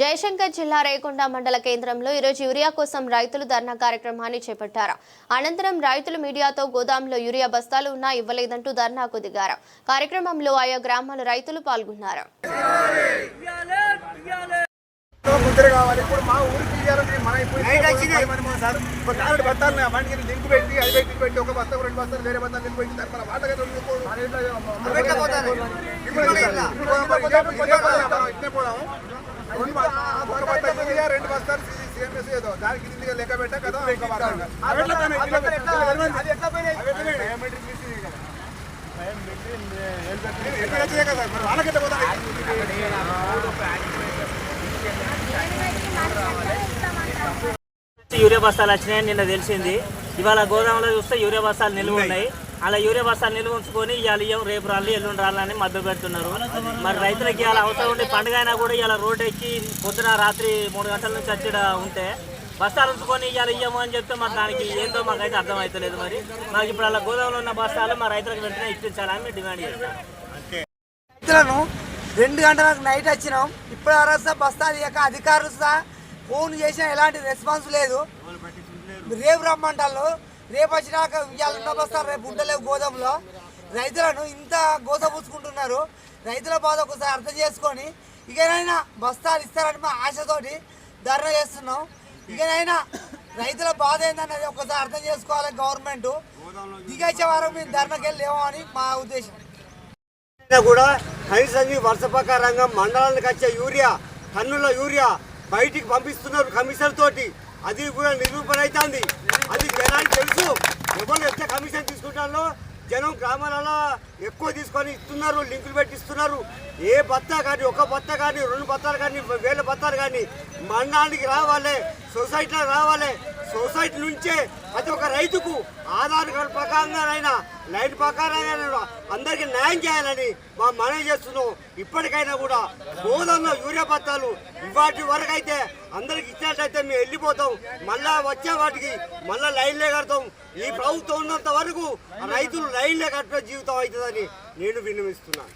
జయశంకర్ జిల్లా రేకొండ మండల కేంద్రంలో ఈరోజు యూరియా కోసం రైతులు ధర్నా కార్యక్రమాన్ని చేపట్టారు. అనంతరం రైతులు మీడియాతో గోదాంలో యూరియా బస్తాలు ఉన్నా ఇవ్వలేదంటూ ధర్నాకు దిగారు. కార్యక్రమంలో ఆయా గ్రామాల రైతులు పాల్గొన్నారు. ఇప్పుడు యూరియా బస్తాలు వచ్చినాయని నిన్న తెలిసింది. ఇవాళ గోదాంలో చూస్తే యూరియా బస్తాలు నిల్వ ఉన్నాయి. అలా యూరియా బస్తాలు నిల్వ ఉంచుకొని ఇవాళ ఇయ్యం రేపు రాళ్ళు ఎల్లుండి రాళ్ళని మద్దతు పెడుతున్నారు. మరి రైతులకి ఇవాళ అవసరం ఉండి పండుగ అయినా కూడా ఇవాళ రోడ్డు ఎక్కి పొద్దున రాత్రి మూడు గంటల నుంచి వచ్చి ఈడ ఉంటే బస్తాలు ఉంచుకొని ఇవాళ ఇయ్యము అని చెప్తే మరి దానికి ఏందో మాకైతే అర్థం అవుతలేదు మరి. మాకు ఇప్పుడు అలా గోదాంలో ఉన్న బస్తాలు మా రైతులకు వెంటనే ఇప్పించాలని మేము డిమాండ్ చేస్తాం. రైతులను రెండు గంటలకు నైట్ వచ్చినాం. ఇప్పుడు అరసా బస్తాలు ఇయ్యక అధికారులు సహా ఫోన్ చేసినా ఎలాంటి రెస్పాన్స్ లేదు. రేపు రమ్మంటారు. రేపు వచ్చినాక ఇవాళ ఉన్న బస్తాలు రేపు ఉండలేవు గోదాములో. రైతులను ఇంత గోసపుచ్చుకుంటున్నారు రైతుల బాధ ఒకసారి అర్థం చేసుకొని ఇకనైనా బస్తాలు ఇస్తారని మా ఆశతోటి ధర్నా చేస్తున్నాం. ఇకనైనా రైతుల బాధ ఏందన్నది ఒకసారి అర్థం చేసుకోవాలి గవర్నమెంట్. దిగచ్చే వారం మేము ధర్నాకి వెళ్ళేమో అని మా ఉద్దేశం. అయినా కూడా కనీసం ఈ రంగం మండలానికి వచ్చే యూరియా టన్నుల యూరియా బయటికి పంపిస్తున్నారు కమిషన్ తోటి. అది కూడా నిరూపణ అవుతుంది. కమిషన్ తీసుకుంటారో జనం గ్రామాలలో ఎక్కువ తీసుకొని ఇస్తున్నారు లింకులు పెట్టి ఇస్తున్నారు ఏ బత్తా కానీ ఒక బత్త కానీ రెండు బత్తాలు కానీ వేల బత్తాలు కానీ మండలానికి రావాలి సొసైటీలో రావాలి. సొసైటీ నుంచే ప్రతి ఒక్క రైతుకు ఆధార్ కార్డు ప్రకారంగానైనా లైన్ ప్రకారంగా అందరికీ న్యాయం చేయాలని మా మనవి చేస్తున్నాం. ఇప్పటికైనా కూడా గోదాంలో యూరియా పత్రాలు ఇవాటి వరకు అయితే అందరికి ఇచ్చినట్లయితే మేము వెళ్ళిపోతాం. మళ్ళా వచ్చే వాటికి మళ్ళా లైన్లే కడతాం. ఈ ప్రభుత్వం ఉన్నంత వరకు రైతులు లైన్లే కట్టిన జీవితం అవుతుందని నేను విన్నవిస్తున్నాను.